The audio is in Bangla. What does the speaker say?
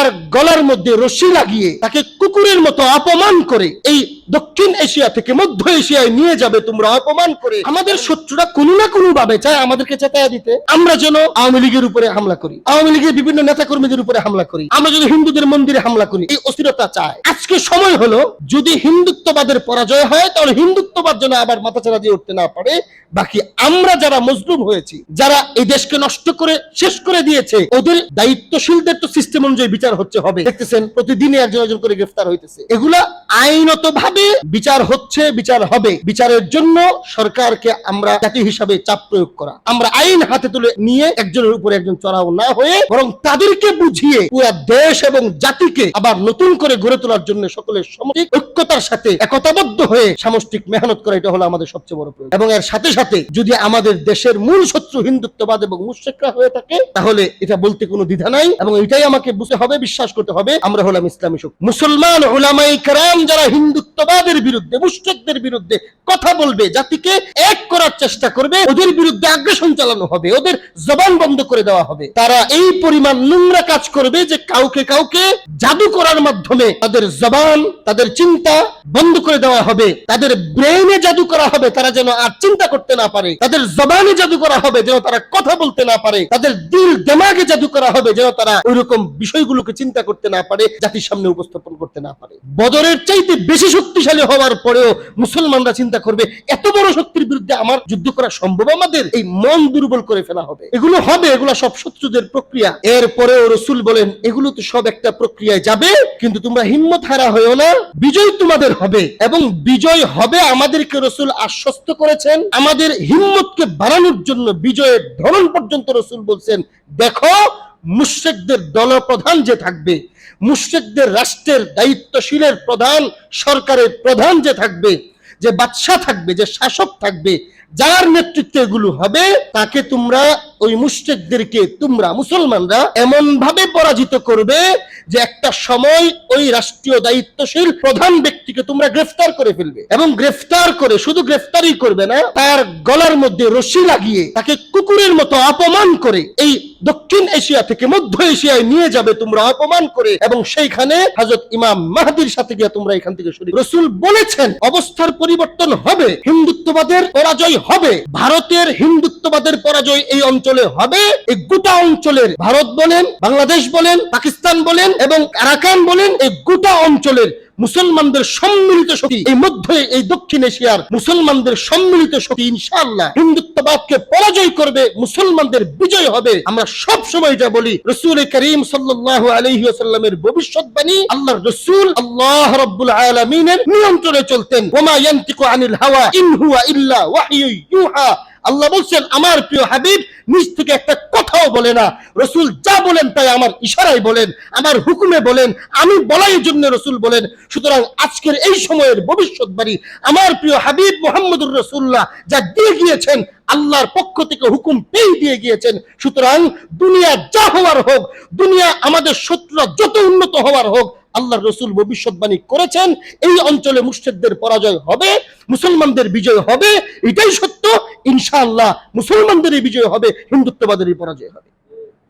তার গলার মধ্যে রশি লাগিয়ে তাকে কুকুরের মতো অপমান করে এই দক্ষিণ এশিয়া থেকে মধ্য এশিয়ায় নিয়ে যাবে, তোমরা অপমান করে। আমাদের শত্রুরা কোনো না কোনো ভাবে চায় আমাদেরকে চেতায়া দিতে। আমরা যেন আওয়ামী লীগের উপরে হামলা করি, আওয়ামী লীগের বিভিন্ন নেতা কর্মীদের উপরে হামলা করি। আমরা যদি হিন্দুদের মন্দিরে হামলা করি, এই অস্থিরতা চায়। আজকে সময় হলো, যদি হিন্দুত্ববাদের পরাজয় হয়, তাহলে হিন্দুত্ববাদ যেন আবার মাথাচাড়া দিয়ে উঠতে না পারে। বাকি আমরা যারা মজলুম হয়েছি, যারা এই দেশকে নষ্ট করে শেষ করে দিয়েছে, ওদের দায়িত্বশীলদের তো সিস্টেম অনুযায়ী বিচার হচ্ছে, হবে। দেখতেছেন, প্রতিদিনই একজন একজন করে গ্রেফতার হইতেছে। এগুলা আইনত ভাবে বিচার হচ্ছে, বিচার হবে। বিচারের জন্য সরকারকে আমরা জাতি হিসাবে চাপ প্রয়োগ করা। আমরা আইন হাতে তুলে নিয়ে একজনের উপরে একজন চড়াও না হয়ে বরং তাদেরকে বুঝিয়ে পুরা দেশ এবং জাতিকে আবার নতুন করে গড়ে তোলার জন্য সকলের সামষ্টিক ঐক্যতার সাথে একতাবদ্ধ হয়ে সামষ্টিক মেহনত করা, এটা হলো আমাদের সবচেয়ে বড় প্রয়োজন এবং এর সাথে সাথে যদি আমাদের দেশের মূল শত্রু হিন্দুত্ববাদ এবং মুশ্রিকরা হয়ে থাকে, তাহলে এটা বলতে কোনো দ্বিধা নাই এবং এটাই আমাকে বুঝতে হবে, বিশ্বাস করতে হবে। আমরা হলাম ইসলামী শক্তি। মুসলমান ওলামাই কারাম যারা হিন্দুত্ববাদের বিরুদ্ধে, মুশ্রিকদের বিরুদ্ধে কথা বলবে, জাতিকে এক করার চেষ্টা করবে, ওদের বিরুদ্ধে আগ্রাসন চালানো হবে, ওদের জবান বন্ধ করে দেওয়া হবে। তারা এই পরিমাণ নোংরা কাজ করবে যে কাউকে কাউকে জাদু করার মাধ্যমে তাদের জবান, তাদের চিন্তা বন্ধ করে দেওয়া হবে। তাদের ব্রেনে জাদু করা হবে, তারা যেন আর চিন্তা করতে না পারে। তাদের জবানে জাদু করা হবে, যেন তারা কথা বলতে না পারে। তাদের দিল দেমাগে জাদু করা হবে, যেন তারা ওইরকম বিষয়গুলোকে চিন্তা করতে না পারে, জাতির সামনে উপস্থাপন করতে না পারে। বদরের চাইতে বেশি শক্তিশালী হওয়ার পরেও মুসলমানরা চিন্তা করবে, এত বড় শক্তির বিরুদ্ধে আমার যুদ্ধ করা সম্ভব? আমাদের এই মন দুর্বল করে ফেলা হবে। এগুলো হবে, এগুলো সব শত্রুদের প্রক্রিয়া। এরপরেও রসুল বলেন, এগুলো তো সব একটা প্রক্রিয়ায় যাবে, কিন্তু তোমরা হিম্মত হারা হয়েও না। বিজয় তোমাদের হবে এবং বিজয় হবে আমাদেরকে রসুল আশ্বস্ত করেছেন। আমাদের হিম্মতকে বাড়ানোর জন্য বিজয়ের ধরন পর্যন্ত রসুল বলছেন, দেখো মুশ্রিকদের দলপ্রধান যে থাকবে, মুশ্রিকদের রাষ্ট্রের দায়িত্বশীলের প্রধান, সরকারের প্রধান যে থাকবে, যে বাদশাহ থাকবে, যে শাসক থাকবে, যার নেতৃত্বে এগুলো হবে, তাকে তোমরা ওই মুশ্রিকদেরকে তোমরা মুসলমানরা এমন ভাবে পরাজিত করবে যে একটা সময় ওই রাষ্ট্রীয় দায়িত্বশীল প্রধান ব্যক্তিকে তোমরা গ্রেফতার করে ফেলবে। এবং গ্রেফতার করে শুধু গ্রেফতারই করবে না, তার গলার মধ্যে রশি লাগিয়ে তাকে কুকুরের মতো অপমান করে এই দক্ষিণ এশিয়া থেকে মধ্য এশিয়ায় নিয়ে যাবে তোমরা অপমান করে এবং সেইখানে হযরত ইমাম মাহদির সাথে গিয়ে তোমরা এখান থেকে শুরু রসুল বলেছেন, অবস্থার পরিবর্তন হবে, হিন্দুত্ববাদের পরাজয় হবে। ভারতের হিন্দুত্ববাদের পরাজয় এই অঞ্চলে হবে। এই গোটা অঞ্চলের ভারত বলেন, বাংলাদেশ বলেন, পাকিস্তান বলেন এবং আরাকান বলেন, এই গোটা অঞ্চলের মুসলমানদের সম্মিলিত শক্তি, এই মধ্যে, এই দক্ষিণ এশিয়ার মুসলমানদের সম্মিলিত শক্তি, ইনশাআল্লাহ হিন্দুত্ববাদকে মুসলমানদের বিজয় হবে। আমরা সব সময় এটা বলি, রসুল করিম সাল্লাল্লাহু আলাইহি ওয়াসাল্লামের ভবিষ্যৎবাণী আল্লাহর রসুল আল্লাহ রাব্বুল আলামিনের নিয়ন্ত্রণে চলতেন। ওমা ইয়ান্তিকু আনিল হাওয়া, ইন হুয়া ইল্লা ওয়াহয়ু ইউহা। আল্লাহ বলছেন, আমার প্রিয় হাবিব, নিজ থেকে একটা কথাও বলে না। রসুল যা বলেন তাই আমার ইশারায় বলেন, আমার হুকুমে বলেন, আমি বলাই জন্য রসুল বলেন। সুতরাং আজকের এই সময়ের ভবিষ্যৎবাণী আমার প্রিয় হাবিব মোহাম্মদুর রসুল্লাহ যা দিয়ে গিয়েছেন আল্লাহর পক্ষ থেকে হুকুম পেয়ে দিয়ে গিয়েছেন। সুতরাং দুনিয়া যা হওয়ার হোক, দুনিয়া আমাদের শত্রুরা যত উন্নত হওয়ার হোক আল্লাহ রসুল ভবিষ্যৎবাণী করেছেন, এই অঞ্চলে মুর্শিদদের পরাজয় হবে, মুসলমানদের বিজয় হবে, এটাই সত্য। ইনশাআল্লাহ মুসলমানদেরই বিজয় হবে, হিন্দুত্ববাদেরই পরাজয় হবে।